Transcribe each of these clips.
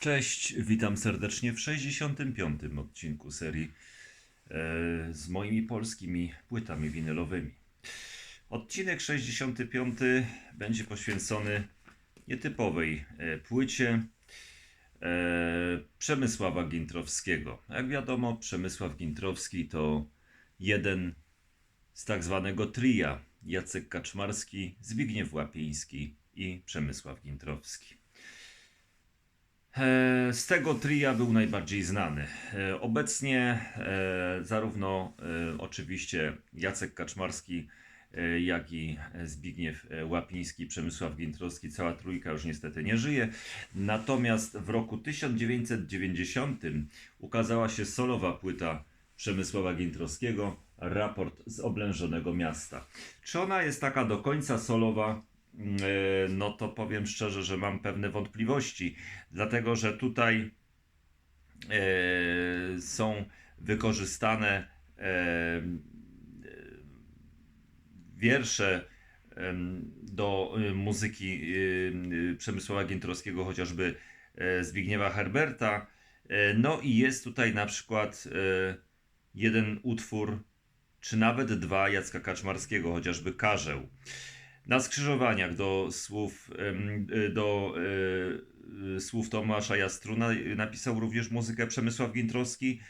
Cześć, witam serdecznie w 65. odcinku serii e, z moimi polskimi płytami winylowymi. Odcinek 65 będzie poświęcony nietypowej e, płycie e, Przemysława Gintrowskiego. Jak wiadomo, Przemysław Gintrowski to jeden z tak zwanego tria Jacek Kaczmarski, Zbigniew Łapiński i Przemysław Gintrowski. E, Z tego tria był najbardziej znany. E, Obecnie e, zarówno oczywiście Jacek Kaczmarski, jak i Zbigniew Łapiński, Przemysław Gintrowski, cała trójka już niestety nie żyje. Natomiast w roku 1990 ukazała się solowa płyta Przemysława Gintrowskiego, Raport z oblężonego miasta. Czy ona jest taka do końca solowa? E, No to powiem szczerze, że mam pewne wątpliwości, dlatego że tutaj e, są wykorzystane e, wiersze do muzyki Przemysława Gintrowskiego, chociażby e, Zbigniewa Herberta. E, No i jest tutaj na przykład e, jeden utwór, czy nawet dwa Jacka Kaczmarskiego, chociażby Karzeł. Na skrzyżowaniach do słów, y, do y, y, słów Tomasza Jastruna napisał również muzykę Przemysław Gintrowski.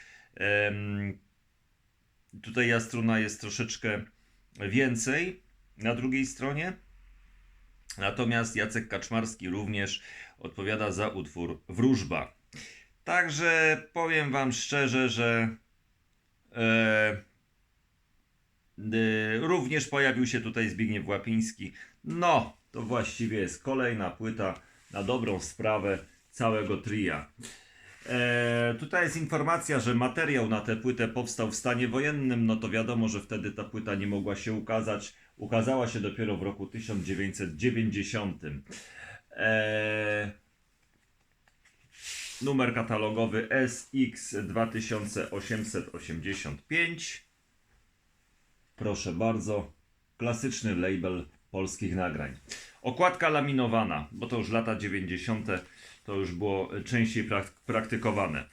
Tutaj Jastruna jest troszeczkę więcej na drugiej stronie. Natomiast Jacek Kaczmarski również odpowiada za utwór Wróżba. Także powiem Wam szczerze, że e, Również pojawił się tutaj Zbigniew Łapiński. No, to właściwie jest kolejna płyta na dobrą sprawę całego tria. E, tutaj jest informacja, że materiał na tę płytę powstał w stanie wojennym. No to wiadomo, że wtedy ta płyta nie mogła się ukazać. Ukazała się dopiero w roku 1990. E, numer katalogowy SX 2885. Proszę bardzo, klasyczny label polskich nagrań. Okładka laminowana, bo to już lata 90. to już było częściej prak- praktykowane.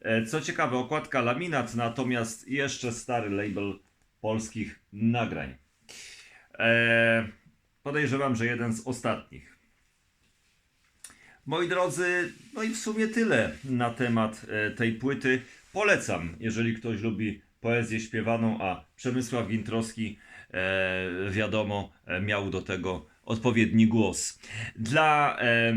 E, Co ciekawe, okładka laminat, natomiast jeszcze stary label polskich nagrań. E, Podejrzewam, że jeden z ostatnich. Moi drodzy, no i w sumie tyle na temat e, tej płyty. Polecam, jeżeli ktoś lubi poezję śpiewaną, a Przemysław Gintrowski, e, wiadomo, e, miał do tego odpowiedni głos. Dla e,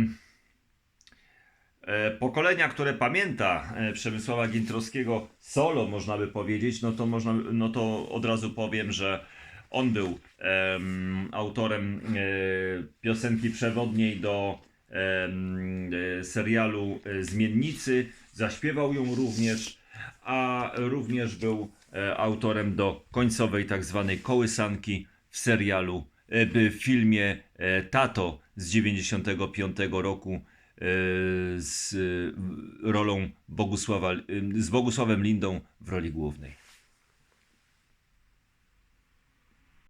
e, pokolenia, które pamięta e, Przemysława Gintrowskiego solo, można by powiedzieć, no to, można, no to od razu powiem, że on był em, autorem e, piosenki przewodniej do e, serialu e, Zmiennicy. Zaśpiewał ją również, a również był e, autorem do końcowej tak zwanej kołysanki w serialu, e, w filmie e, Tato z 95 roku z rolą Bogusława, z Bogusławem Lindą w roli głównej.